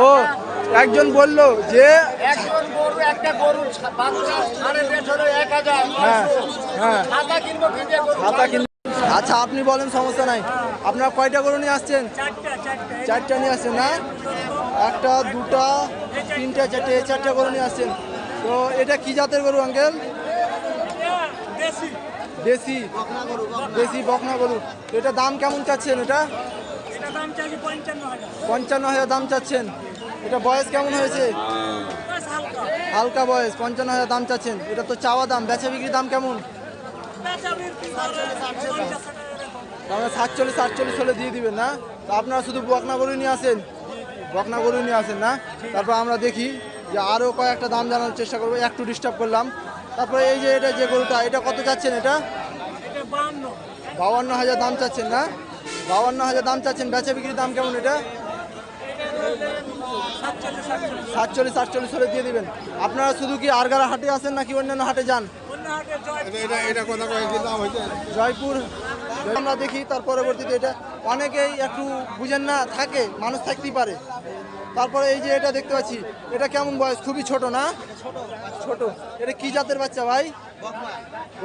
ও। একজন বলল যে একজন গরু একটা গরুর ছা- রেট হলো এক হাজার হ্যাঁ হ্যাঁ। খাতা কিনবো খাতা আচ্ছা আপনি বলেন সমস্যা নাই। আপনার কয়টা গরু নিয়ে আসছেন? চারটা নিয়ে আসছেন না? একটা দুটা তিনটা চারটে চারটা গরু নিয়ে আসছেন। তো এটা কি জাতের গরু আঙ্কেল? দেশি দেশি বকনা গরু। এটা দাম কেমন চাচ্ছেন এটা? পঞ্চান্ন হাজার। দাম চাচ্ছেন। এটা বয়স কেমন হয়েছে? হালকা। বয়স পঞ্চান্ন হাজার দাম চাচ্ছেন। এটা তো চাওয়া দাম বেচা বিক্রির দাম কেমন? তাহলে সাতচল্লিশ আটচল্লিশ হলে দিয়ে দিবেন না? তো আপনারা শুধু বকনা গরু নিয়ে আসেন। বকনা গরু নিয়ে আসেন না? তারপর আমরা দেখি যে আরও কয়েকটা দাম জানার চেষ্টা করব। একটু ডিস্টার্ব করলাম। তারপরে এই যে এটা যে গরুটা এটা কত চাচ্ছেন এটা? বাউান্ন হাজার দাম চাচ্ছেন না? বাউান্ন হাজার দাম চাচ্ছেন বেচা বিক্রির দাম কেমন এটা? সাতচল্লিশ সাতচল্লিশ হলে দিয়ে দিবেন। আপনারা শুধু কি আরগারা হাটে আসেন নাকি অন্যান্য হাটে যান? জয়পুর আমরা দেখি তার পরবর্তীতে এটা অনেকেই একটু বুঝেন না, থাকে, মানুষ থাকতেই পারে। তারপরে এই যে এটা দেখতে পাচ্ছি, এটা কেমন বয়স? খুবই ছোট না? ছোট। এটা কি জাতের বাচ্চা ভাই?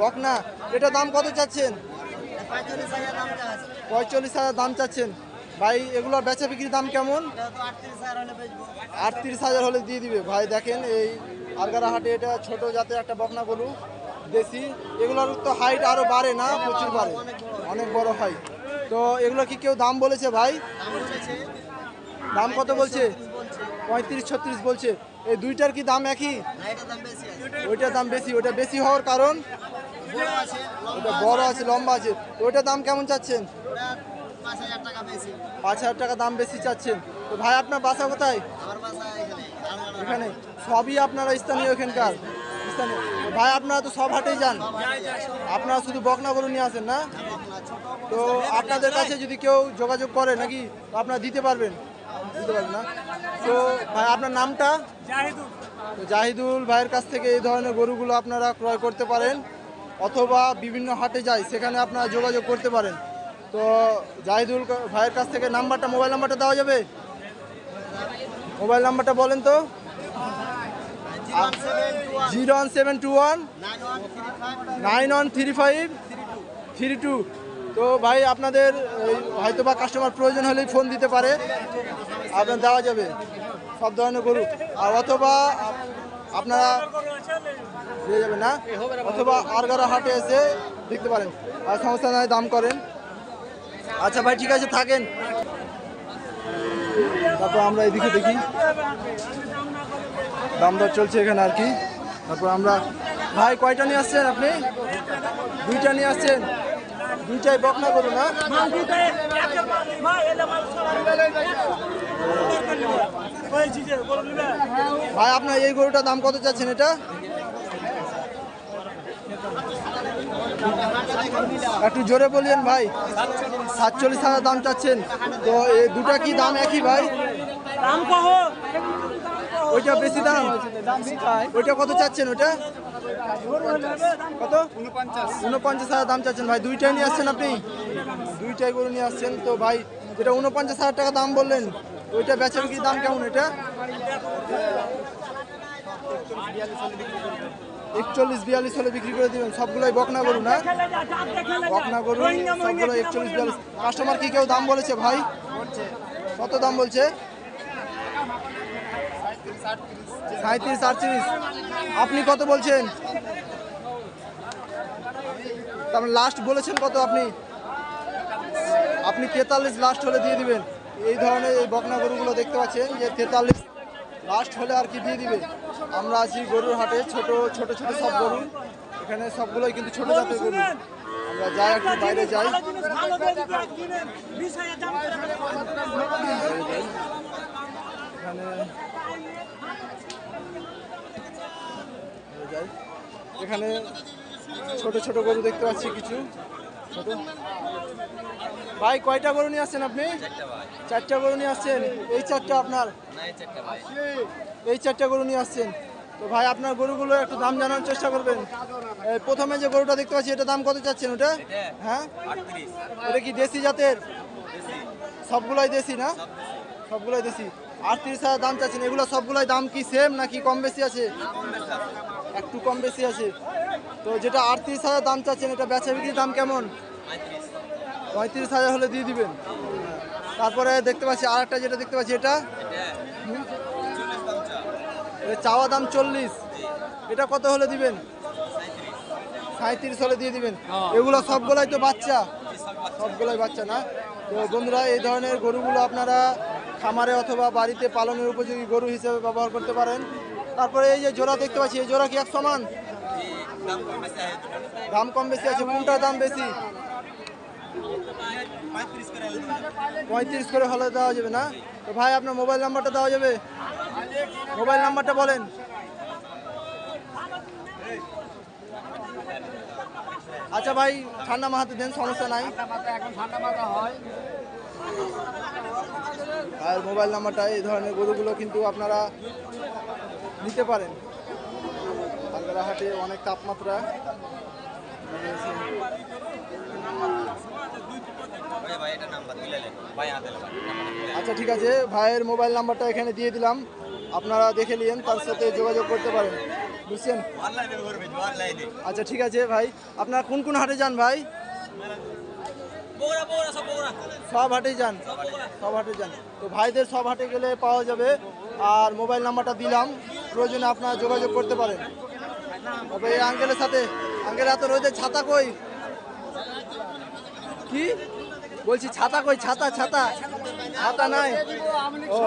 বকনা। এটা দাম কত চাচ্ছেন? পঁয়তাল্লিশ হাজার দাম চাচ্ছেন। ভাই এগুলোর বেচা বিক্রির দাম কেমন? আটত্রিশ হাজার হলে দিয়ে দিবে। ভাই, দেখেন এই আলগারা হাটে এটা ছোট জাতের একটা বকনা গরু। দেশি এগুলোর তো হাইট আরও বাড়ে না প্রচুর বাড়ে অনেক বড় হয় তো এগুলো কি কেউ দাম বলেছে ভাই? দাম কত বলছে? পঁয়ত্রিশ ছত্রিশ বলছে। এই দুইটার কি দাম একই? ওইটার দাম বেশি ওটা বেশি হওয়ার কারণ? ওটা বড় আছে লম্বা আছে। ওইটার দাম কেমন চাচ্ছেন? পাঁচ হাজার টাকা দাম বেশি চাচ্ছেন। তো ভাই আপনার বাসা কোথায়? এখানে। সবই আপনারা স্থানীয় এখানকার। স্থানীয়। ভাই, আপনারা তো সব হাটেই যান। আপনারা শুধু বকনা গরু নিয়ে আসেন না? তো আপনাদের কাছে যদি কেউ যোগাযোগ করে নাকি আপনারা দিতে পারবেন? দিতে পারবেন না? তো ভাই, আপনার নামটা? তো জাহিদুল ভাইয়ের কাছ থেকে এই ধরনের গরুগুলো আপনারা ক্রয় করতে পারেন, অথবা বিভিন্ন হাটে যায় সেখানে আপনারা যোগাযোগ করতে পারেন। তো জাহিদুল ভাইয়ের কাছ থেকে নাম্বারটা, মোবাইল নাম্বারটা দেওয়া যাবে? মোবাইল নাম্বারটা বলেন তো। Zero one seven two one. Nine one three five. Three two. তো ভাই, আপনাদের হয়তো বা কাস্টমার প্রয়োজন হলেই ফোন দিতে পারে। আপনার দেওয়া যাবে। সব ধরনের গরু। আর অথবা আপনারা দিয়ে যাবেন না? অথবা আরগারা হাটে এসে দেখতে পারেন। আর সমস্যা নয় দাম করেন। আচ্ছা ভাই, ঠিক আছে, থাকেন। তারপর আমরা এদিকে দেখি। দাম দর চলছে এখানে আর কি। তারপর আমরা ভাই, কয়টা নিয়ে আসছেন আপনি? দুইটা নিয়ে আসছেন। দুইটাই বকনা করুন না? ভাই, আপনার এই গরুটার দাম কত চাচ্ছেন এটা? একটু জোরে বলিয়েন ভাই। সাতচল্লিশ হাজার দাম চাচ্ছেন। তো দুটা কি দাম একই ভাই? ওইটা বেশি দাম? ওইটা কত চাচ্ছেন ওইটা? কত উনপঞ্চাশ হাজার দাম চাচ্ছেন। ভাই দুইটাই নিয়ে আসছেন আপনি? দুইটাই গরু নিয়ে আসছেন। তো ভাই যেটা উনপঞ্চাশ হাজার টাকা দাম বললেন ওইটা বেচা বিক্রির দাম কেমন এটা? একচল্লিশ বিয়াল্লিশ হলে বিক্রি করে দিবেন। সবগুলোই বকনা গরু না? বকনা গরু সবগুলো একচল্লিশ বিয়াল্লিশ। কাস্টমার কি কেউ দাম বলেছে ভাই? কত দাম বলছে? সাঁত্রিশ আটত্রিশ। আপনি কত বলছেন? তারপরে লাস্ট বলেছেন কত আপনি? আপনি তেতাল্লিশ লাস্ট হলে দিয়ে দিবেন। এই ধরনের এই বকনা গরুগুলো দেখতে পাচ্ছেন যে তেতাল্লিশ লাস্ট হলে আর কি দিয়ে দিবে? আমরা আছি গরুর হাটে ছোট ছোট ছোট সব গরু। এখানে সবগুলোই কিন্তু ছোট জাতের গরু। আমরা যাই একটু বাইরে যাই। এখানে বাইরে যাই এখানে ছোট ছোট গরু দেখতে পাচ্ছি কিছু। ছোট। ভাই, কয়টা গরু নিয়ে আসছেন আপনি? চারটা গরু নিয়ে আসছেন। এই চারটা আপনার? এই চারটা গরু নিয়ে আসছেন। তো ভাই, আপনার গরুগুলো একটু দাম জানার চেষ্টা করবেন। প্রথমে যে গরুটা দেখতে পাচ্ছি, এটা দাম কত চাচ্ছেন ওটা? হ্যাঁ? এটা কি দেশি জাতের? সবগুলাই দেশি না? সবগুলাই দেশি। আটত্রিশ হাজার দাম চাচ্ছেন। এগুলো সবগুলাই দাম কি সেম নাকি কম বেশি আছে? একটু কম বেশি আছে। তো যেটা আটত্রিশ হাজার দাম চাচ্ছেন, এটা বেচা বিক্রির দাম কেমন? পঁয়ত্রিশ হাজার হলে দিয়ে দিবেন। তারপরে দেখতে পাচ্ছি আর একটা যেটা দেখতে পাচ্ছি, এটা? চাওয়া দাম চল্লিশ। এটা কত হলে দিবেন? সাঁত্রিশ হলে দিয়ে দিবেন। এগুলো সবগুলাই তো বাচ্চা। সবগুলাই বাচ্চা না? তো বন্ধুরা, এই ধরনের গরুগুলো আপনারা খামারে অথবা বাড়িতে পালনের উপযোগী গরু হিসেবে ব্যবহার করতে পারেন। তারপরে এই যে জোড়া দেখতে পাচ্ছি, এই জোড়া কি এক সমান দাম কম বেশি আছে, কোনটার দাম বেশি? পঁয়ত্রিশ করে হলে দেওয়া যাবে না? তো ভাই, আপনার মোবাইল নাম্বারটা দেওয়া যাবে? মোবাইল নাম্বারটা বলেন। আচ্ছা ভাই, ঠান্ডা মাহাতে দেন, সমস্যা নাই। আর মোবাইল নাম্বারটা, এই ধরনের গরুগুলো কিন্তু আপনারা নিতে পারেন। হাটে অনেক তাপমাত্রা। আচ্ছা ঠিক আছে। ভাইয়ের মোবাইল নাম্বারটা এখানে দিয়ে দিলাম। আপনারা দেখে নিন তার সাথে যোগাযোগ করতে পারেন। বুঝছেন? আচ্ছা ঠিক আছে ভাই। আপনারা কোন কোন হাটে যান ভাই? সব হাটে যান। সব হাটে যান। তো ভাইদের সব হাটে গেলে পাওয়া যাবে। আর মোবাইল নাম্বারটা দিলাম। প্রয়োজনে আপনারা যোগাযোগ করতে পারেন। তবে এই আঙ্কেলের সাথে, আঙ্কেল এত রয়েছে ছাতা কই? কি? বলছি ছাতা কই? ছাতা ছাতা। ছাতা নাই। ও।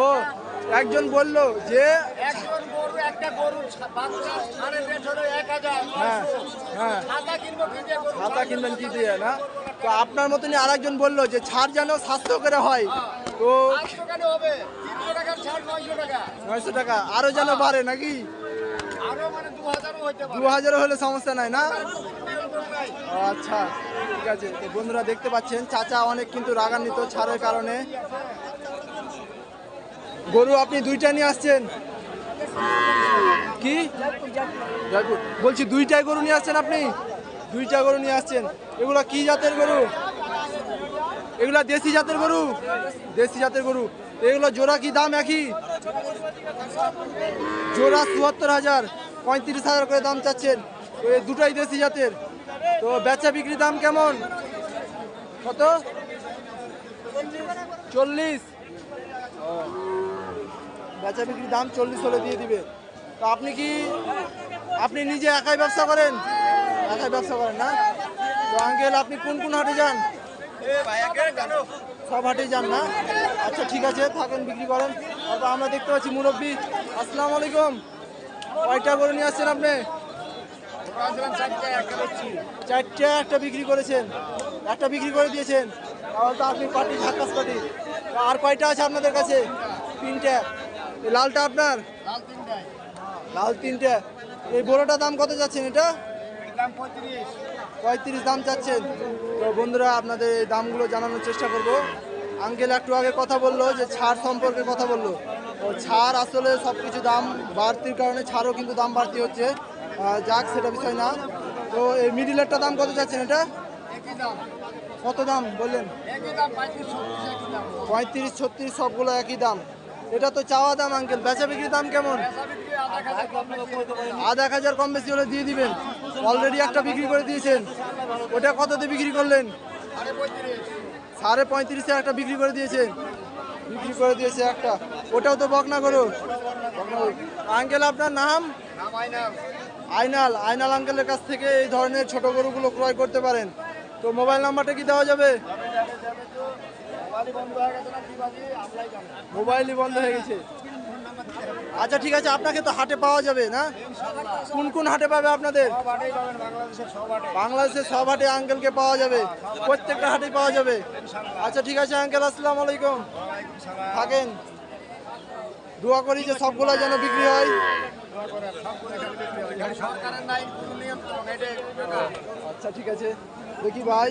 ও, একজন বলল যে একটা গরু বাচ্চা সাড়ে রেট এক হাজার হ্যাঁ হ্যাঁ। ছাতা কিনবো কি দিয়ে ছাতা কিনবেন কি দিয়ে না? তো আপনার মতনই আরেকজন বলল যে ছাড় যেন হয়। তো কেন হবে? তিনশো টাকার ছাড় নয়শো টাকা। আরও যেন বাড়ে নাকি? মানে দু হাজারও হলে সমস্যা নাই না। ও, আচ্ছা ঠিক আছে। তো বন্ধুরা দেখতে পাচ্ছেন চাচা অনেক কিন্তু রাগান্বিত ছাড়ের কারণে। গরু আপনি দুইটা নিয়ে আসছেন? কি? বলছি, দুইটাই গরু নিয়ে আসছেন আপনি? দুইটা গরু নিয়ে আসছেন। এগুলো কি জাতের গরু? এগুলা দেশি জাতের গরু? দেশি জাতের গরু। এগুলো জোড়া কি দাম একই? জোড়া চুয়াত্তর হাজার, পঁয়ত্রিশ হাজার করে দাম চাচ্ছেন। এই দুটাই দেশি জাতের। তো বেচা বিক্রি দাম কেমন? কত? চল্লিশ। বেচা বিক্রির দাম চল্লিশ হলে দিয়ে দিবে। তো আপনি কি, আপনি নিজে একাই ব্যবসা করেন? একাই ব্যবসা করেন না? তো আঙ্কেল, আপনি কোন কোন হাটে যান? সব হাটেই যান না? আচ্ছা ঠিক আছে, থাকেন, বিক্রি করেন। তারপর আমরা দেখতে পাচ্ছি মুরব্বী। আসসালাম আলাইকুম। কয়টা করে নিয়ে আসছেন আপনি? চারটে একটা বিক্রি করেছেন। একটা বিক্রি করে দিয়েছেন। তাহলে তো আপনি পার্টি ঝাক্কাস পার্টি। আর কয়টা আছে আপনাদের কাছে? তিনটে। লালটা আপনার? লাল তিনটে। এই বড়োটা দাম কত যাচ্ছেন এটা? পঁয়ত্রিশ। দাম চাচ্ছেন। তো বন্ধুরা আপনাদের এই দামগুলো জানানোর চেষ্টা করব। আঙ্কেল একটু আগে কথা বলল যে ছাড় সম্পর্কে কথা বলল। তো ছাড় আসলে সব কিছু দাম বাড়তির কারণে ছাড়ও কিন্তু দাম বাড়তি হচ্ছে। যাক সেটা বিষয় না। তো এই মিডিলেরটা দাম কত যাচ্ছেন এটা? কত দাম বললেন? পঁয়ত্রিশ ছত্রিশ সবগুলো একই দাম। এটা তো চাওয়া দাম আঙ্কেল বেচা বিক্রির দাম কেমন? আধা এক হাজার কম বেশি হলে দিয়ে দিবেন। অলরেডি একটা বিক্রি করে দিয়েছেন। ওটা কততে বিক্রি করলেন? সাড়ে পঁয়ত্রিশ একটা বিক্রি করে দিয়েছেন। বিক্রি করে দিয়েছে একটা। ওটাও তো বকনা করো আঙ্কেল, আপনার নাম? আইনাল। আইনাল আঙ্কেলের কাছ থেকে এই ধরনের ছোট গরুগুলো ক্রয় করতে পারেন। তো মোবাইল নাম্বারটা কি দেওয়া যাবে বাড়ি বন্ধ হয়ে গেছে না কি বাজি আমরাই জানি মোবাইলই বন্ধ হয়ে গেছে। আচ্ছা ঠিক আছে আপনাকে তো হাটে পাওয়া যাবে না? কোন কোন হাটে পাবে আপনাদের? বাংলাদেশের সব হাটে। আঙ্কেলকে পাওয়া যাবে। প্রত্যেকটা হাটে পাওয়া যাবে। আচ্ছা ঠিক আছে আঙ্কেল আসসালাম আলাইকুম। থাকেন। দোয়া করি যে সবগুলো যেন বিক্রি হয়। আচ্ছা ঠিক আছে। দেখি ভাই।